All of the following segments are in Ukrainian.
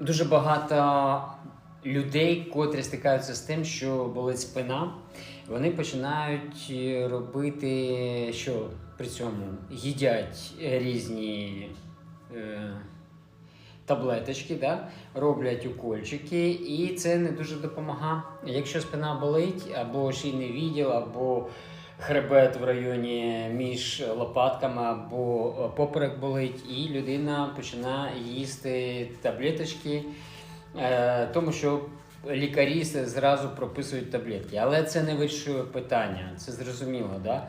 дуже багато людей, котрі стикаються з тим, що болить спина, вони починають е, робити що при цьому? Їдять різні е, таблеточки, да? роблять укольчики, і це не дуже допомагає. Якщо спина болить, або шийний відділ, або хребет в районі між лопатками, або е, поперек болить, і людина починає їсти таблеточки, е, тому що лікарі зразу прописують таблетки. Але це не вирішує питання, це зрозуміло. Да?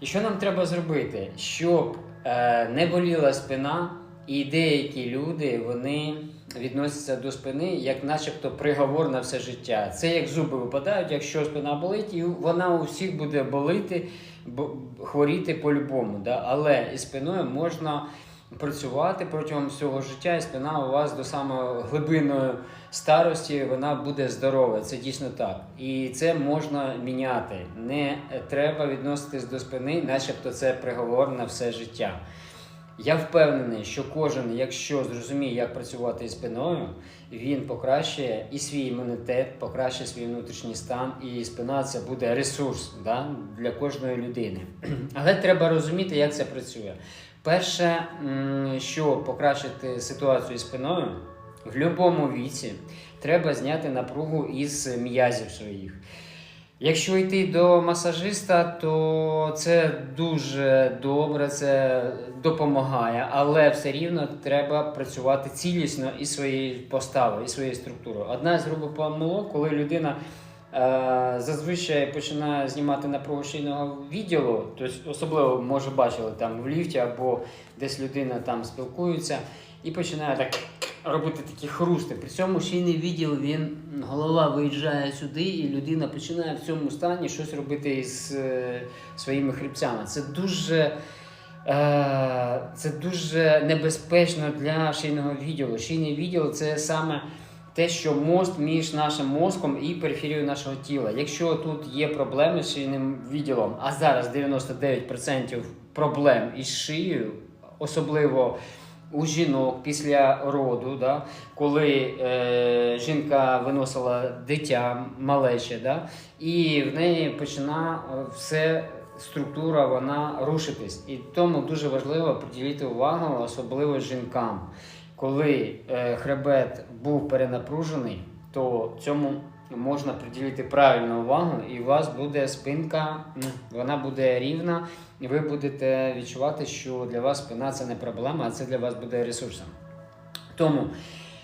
І що нам треба зробити? Щоб е, не боліла спина, і деякі люди вони відносяться до спини як начебто приговор на все життя. Це як зуби випадають, якщо спина болить, і вона у всіх буде болити, хворіти по-любому. Да? Але із спиною можна працювати протягом всього життя, і спина у вас до самої глибинної старості вона буде здорова. Це дійсно так. І це можна міняти. Не треба відноситись до спини, начебто це приговор на все життя. Я впевнений, що кожен, якщо зрозуміє, як працювати із спиною, він покращує і свій імунітет, покращує свій внутрішній стан, і спина це буде ресурс да, для кожної людини. Але треба розуміти, як це працює. Перше, що покращити ситуацію із спиною, в будь-якому віці треба зняти напругу із м'язів своїх. Якщо йти до масажиста, то це дуже добре, це допомагає, але все рівно треба працювати цілісно із своєю поставою, із своєю структурою. Одна з грубих помилок, коли людина е, зазвичай починає знімати напругу шийного відділу, тобто особливо може бачили там в ліфті або десь людина там спілкується, і починає так робити такі хрусти. При цьому шийний відділ він голова виїжджає сюди, і людина починає в цьому стані щось робити із е, своїми хребцями. Це дуже. Е, Це дуже небезпечно для шийного відділу. Шийний відділ це саме те, що мост між нашим мозком і периферією нашого тіла. Якщо тут є проблеми з шийним відділом, а зараз 99% проблем із шиєю, особливо у жінок після роду, да, коли е, жінка виносила дитя малече, да, і в неї починає е, все структура вона рушитись. І тому дуже важливо приділити увагу, особливо жінкам. Коли е, хребет був перенапружений, то цьому можна приділити правильну увагу, і у вас буде спинка, вона буде рівна, і ви будете відчувати, що для вас спина це не проблема, а це для вас буде ресурсом. Тому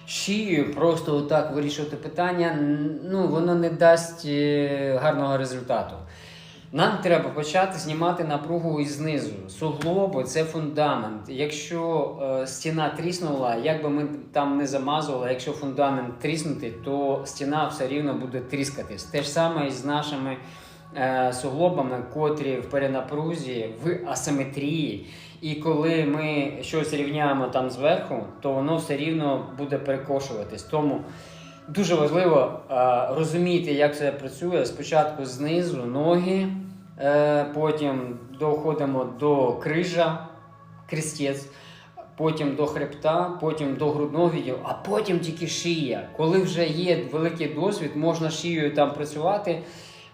шиєю просто отак вирішувати питання, ну воно не дасть е, гарного результату. Нам треба почати знімати напругу із знизу. Суглоби це фундамент. Якщо е, стіна тріснула, як би ми там не замазували, якщо фундамент тріснутий, то стіна все рівно буде тріскатись. Те ж саме і з нашими е, суглобами, котрі в перенапрузі, в асиметрії. І коли ми щось рівняємо там зверху, то воно все рівно буде перекошуватись. Тому Дуже важливо е, розуміти, як це працює. Спочатку знизу ноги, е, потім доходимо до крижа, крестець, потім до хребта, потім до грудного відділу, а потім тільки шия. Коли вже є великий досвід, можна шиєю там працювати,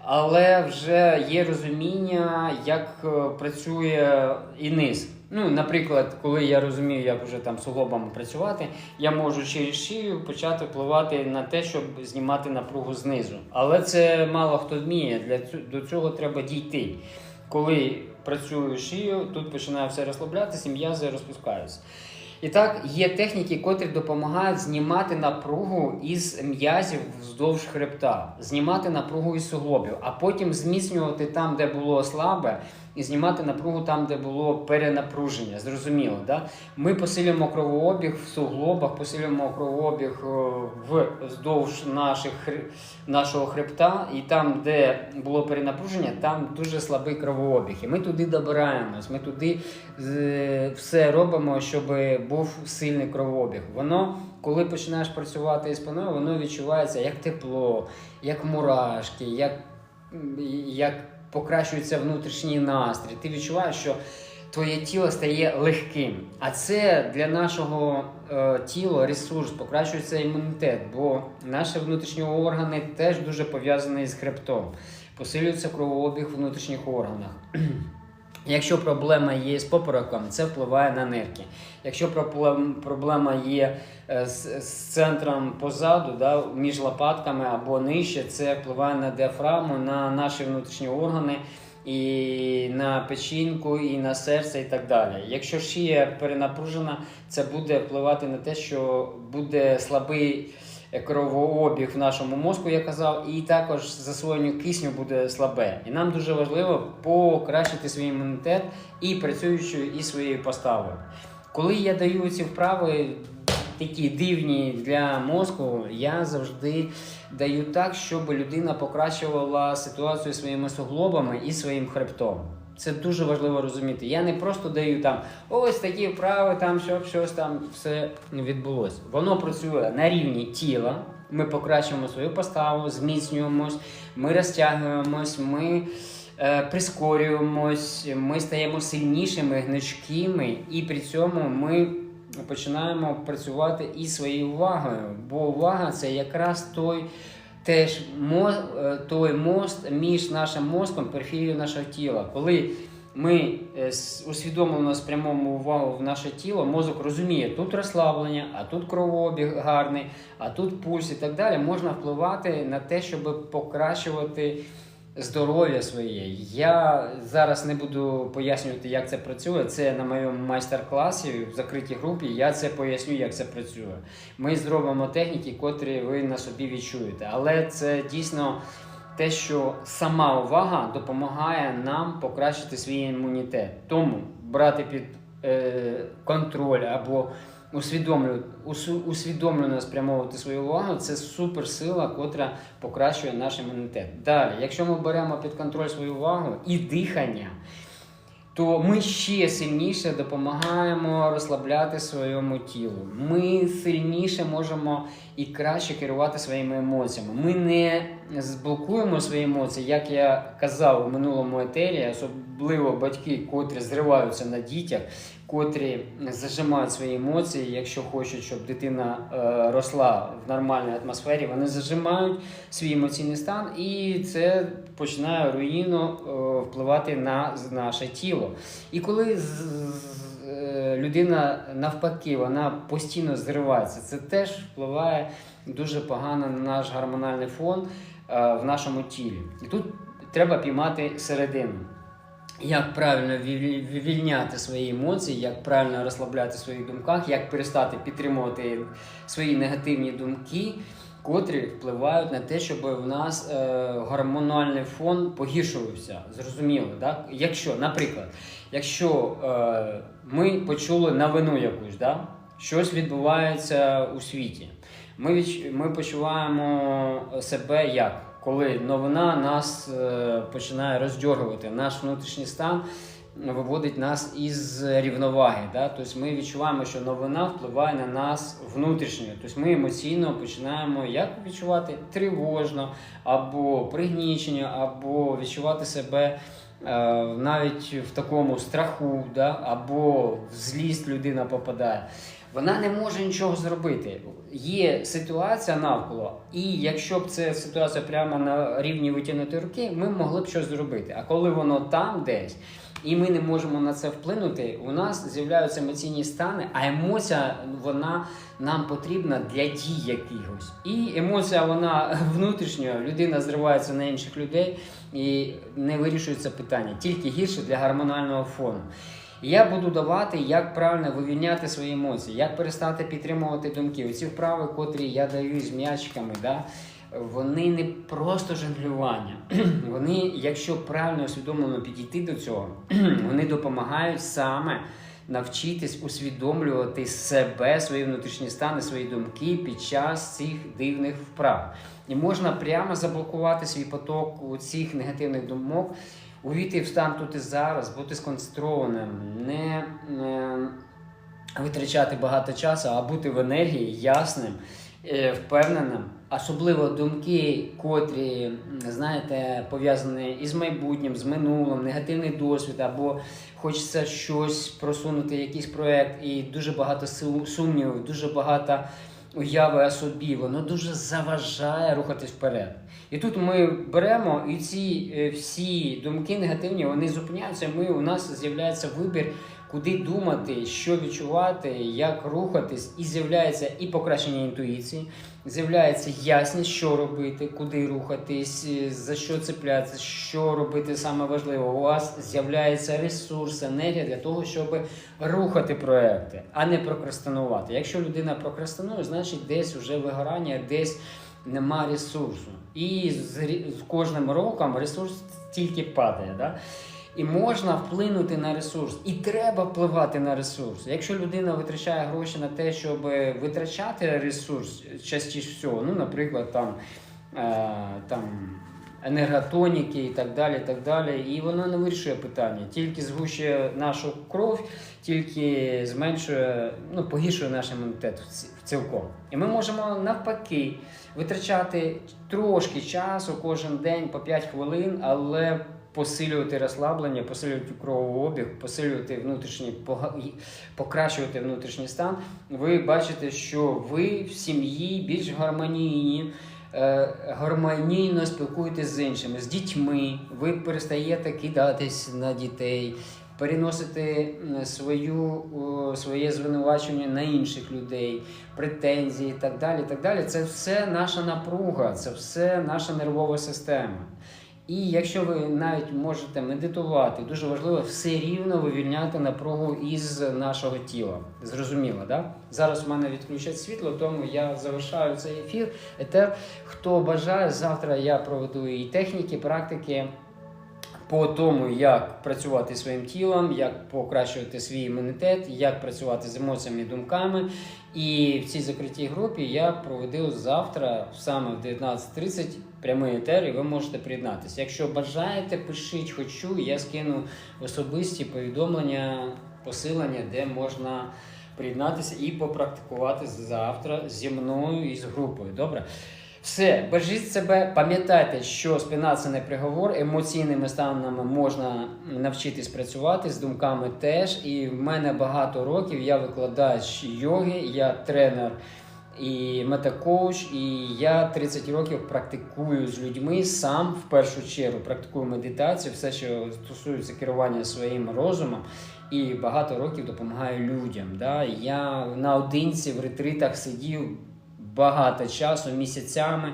але вже є розуміння, як е, працює і низ. Ну, наприклад, коли я розумію, як вже там суглобами працювати, я можу через шию почати впливати на те, щоб знімати напругу знизу. Але це мало хто вміє. Для до цього треба дійти. Коли працюю шию, тут починає все розслаблятися, м'язи розпускаються. І так, є техніки, котрі допомагають знімати напругу із м'язів вздовж хребта, знімати напругу із суглобів, а потім зміцнювати там, де було слабе, і знімати напругу там, де було перенапруження. Зрозуміло, да? Ми посилюємо кровообіг в суглобах, посилюємо кровообіг е, вздовж наших, нашого хребта, і там, де було перенапруження, там дуже слабий кровообіг. І ми туди добираємось, ми туди все робимо, щоб був сильний кровообіг. Воно, коли починаєш працювати із спиною, воно відчувається як тепло, як мурашки, як, як покращується внутрішній настрій. Ти відчуваєш, що твоє тіло стає легким. А це для нашого е, тіла ресурс, покращується імунітет, бо наші внутрішні органи теж дуже пов'язані з хребтом. Посилюється кровообіг в внутрішніх органах. Якщо проблема є з попереком, це впливає на нирки. Якщо проблем- проблема є е, з, з центром позаду, да, між лопатками або нижче, це впливає на діафрагму, на наші внутрішні органи, і на печінку, і на серце, і так далі. Якщо шия перенапружена, це буде впливати на те, що буде слабий кровообіг в нашому мозку, я казав, і також засвоєння кисню буде слабе. І нам дуже важливо покращити свій імунітет і працюючи із своєю поставою. Коли я даю ці вправи, такі дивні для мозку, я завжди даю так, щоб людина покращувала ситуацію своїми суглобами і своїм хребтом. Це дуже важливо розуміти. Я не просто даю там ось такі вправи, там щоб щось там все відбулося. Воно працює на рівні тіла. Ми покращуємо свою поставу, зміцнюємось, ми розтягуємось, ми е, прискорюємось, ми стаємо сильнішими, гнучкими, і при цьому ми починаємо працювати із своєю увагою. Бо увага це якраз той. Теж мо, е, той мост між нашим мозком, периферією нашого тіла. Коли ми е, усвідомлено спрямовуємо увагу в наше тіло, мозок розуміє, тут розслаблення, а тут кровообіг гарний, а тут пульс і так далі. Можна впливати на те, щоб покращувати здоров'я своє. Я зараз не буду пояснювати, як це працює. Це на моєму майстер-класі в закритій групі. Я це поясню, як це працює. Ми зробимо техніки, котрі ви на собі відчуєте. Але це дійсно те, що сама увага допомагає нам покращити свій імунітет. Тому брати під е, контроль або усвідомлю, усвідомлено спрямовувати свою увагу це суперсила, котра покращує наш імунітет. Далі, якщо ми беремо під контроль свою увагу і дихання, то ми ще сильніше допомагаємо розслабляти своєму тілу. Ми сильніше можемо і краще керувати своїми емоціями. Ми не зблокуємо свої емоції, як я казав у минулому етері, особливо батьки, котрі зриваються на дітях, котрі зажимають свої емоції, якщо хочуть, щоб дитина е, росла в нормальній атмосфері, вони зажимають свій емоційний стан, і це починає руїно е, впливати на наше тіло. І коли е, людина навпаки, вона постійно зривається, це теж впливає дуже погано на наш гормональний фон в нашому тілі. І тут треба піймати середину. Як правильно вивільняти свої емоції, як правильно розслабляти в своїх думках, як перестати підтримувати свої негативні думки, котрі впливають на те, щоб в нас е, гормональний фон погіршувався. Зрозуміло, так? Якщо, наприклад, якщо е, ми почули новину якусь, да? щось відбувається у світі, ми, ми почуваємо себе як? Коли новина нас е, починає роздьоргувати, наш внутрішній стан виводить нас із рівноваги. Да? Тобто ми відчуваємо, що новина впливає на нас внутрішньо. Тобто ми емоційно починаємо як відчувати тривожно, або пригнічення, або відчувати себе навіть в такому страху, да? або в злість людина попадає. Вона не може нічого зробити. Є ситуація навколо, і якщо б це ситуація прямо на рівні витягнутої руки, ми могли б щось зробити. А коли воно там десь, і ми не можемо на це вплинути, у нас з'являються емоційні стани, а емоція вона нам потрібна для дій якихось. І емоція, вона внутрішня, людина зривається на інших людей і не вирішується питання, тільки гірше для гормонального фону. Я буду давати, як правильно вивільняти свої емоції, як перестати підтримувати думки. Оці вправи, котрі я даю з м'ячиками, да, вони не просто жонглювання. Вони, якщо правильно усвідомлено підійти до цього, вони допомагають саме навчитись усвідомлювати себе, свої внутрішні стани, свої думки під час цих дивних вправ. І можна прямо заблокувати свій поток у цих негативних думок, увійти в стан тут і зараз, бути сконцентрованим, не е, витрачати багато часу, а бути в енергії ясним, е, впевненим, особливо думки, котрі, знаєте, пов'язані із майбутнім, з минулим, негативний досвід, або хочеться щось просунути, якийсь проект, і дуже багато су- сумнівів, дуже багато уяви о собі, воно дуже заважає рухатись вперед. І тут ми беремо і ці е, всі думки негативні, вони зупиняються. Ми у нас з'являється вибір, куди думати, що відчувати, як рухатись, і з'являється і покращення інтуїції, з'являється ясність, що робити, куди рухатись, е, за що цеплятися, що робити саме важливе. У вас з'являється ресурс, енергія для того, щоб рухати проекти, а не прокрастинувати. Якщо людина прокрастинує, значить десь вже вигорання, десь нема ресурсу. І з, з кожним роком ресурс тільки падає. Да? І можна вплинути на ресурс, і треба впливати на ресурс. Якщо людина витрачає гроші на те, щоб витрачати ресурс частіше всього, ну, наприклад, там, е, там енерготоніки і так далі, і так далі, і воно не вирішує питання, тільки згущує нашу кров, тільки зменшує, ну, погіршує наш імунітет цілком. І ми можемо навпаки витрачати трошки часу кожен день по 5 хвилин, але посилювати розслаблення, посилювати кровообіг, посилювати внутрішній покращувати внутрішній стан. Ви бачите, що ви в сім'ї більш гармонійні. е, Гармонійно спілкуєтесь з іншими, з дітьми, ви перестаєте кидатись на дітей, переносите свою, своє звинувачення на інших людей, претензії і так далі. так далі. Це все наша напруга, це все наша нервова система. І якщо ви навіть можете медитувати, дуже важливо все рівно вивільняти напругу із нашого тіла. Зрозуміло, да? Зараз у мене відключать світло, тому я завершаю цей ефір. Етер. Хто бажає, завтра я проведу і техніки, практики по тому, як працювати своїм тілом, як покращувати свій імунітет, як працювати з емоціями і думками. І в цій закритій групі я проведу завтра, саме в 19.30, прямий етер, і ви можете приєднатися. Якщо бажаєте, пишіть хочу, я скину особисті повідомлення, посилання, де можна приєднатися і попрактикувати завтра зі мною і з групою. Добре? Все, бережіть себе, пам'ятайте, що спина це не приговор, емоційними станами можна навчитись працювати, з думками теж. І в мене багато років я викладач йоги, я тренер і метакоуч, і я 30 років практикую з людьми сам в першу чергу практикую медитацію, все, що стосується керування своїм розумом. І багато років допомагаю людям. Да? Я наодинці в ретритах сидів багато часу, місяцями,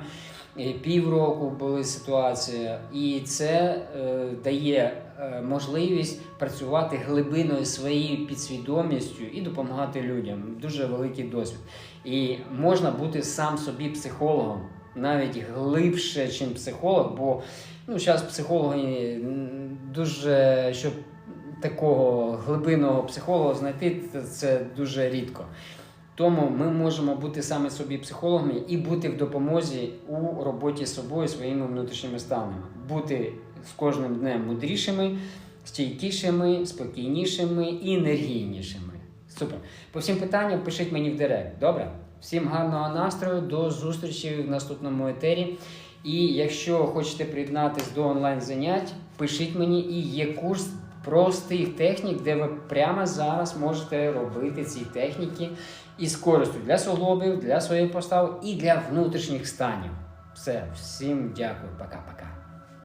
і півроку були ситуації, і це е, дає е, можливість працювати глибиною своєю підсвідомістю і допомагати людям. Дуже великий досвід. І можна бути сам собі психологом, навіть глибше, ніж психолог, бо ну, зараз психологи дуже щоб такого глибинного психолога знайти, це дуже рідко. Тому ми можемо бути саме собі психологами і бути в допомозі у роботі з собою своїми внутрішніми станами, бути з кожним днем мудрішими, стійкішими, спокійнішими і енергійнішими. Супер. По всім питанням пишіть мені в директ. Добре? Всім гарного настрою, до зустрічі в наступному етері. І якщо хочете приєднатись до онлайн занять, пишіть мені і є курс простих технік, де ви прямо зараз можете робити ці техніки із користю для суглобів, для своїх постав і для внутрішніх станів. Все, всім дякую, пока-пока.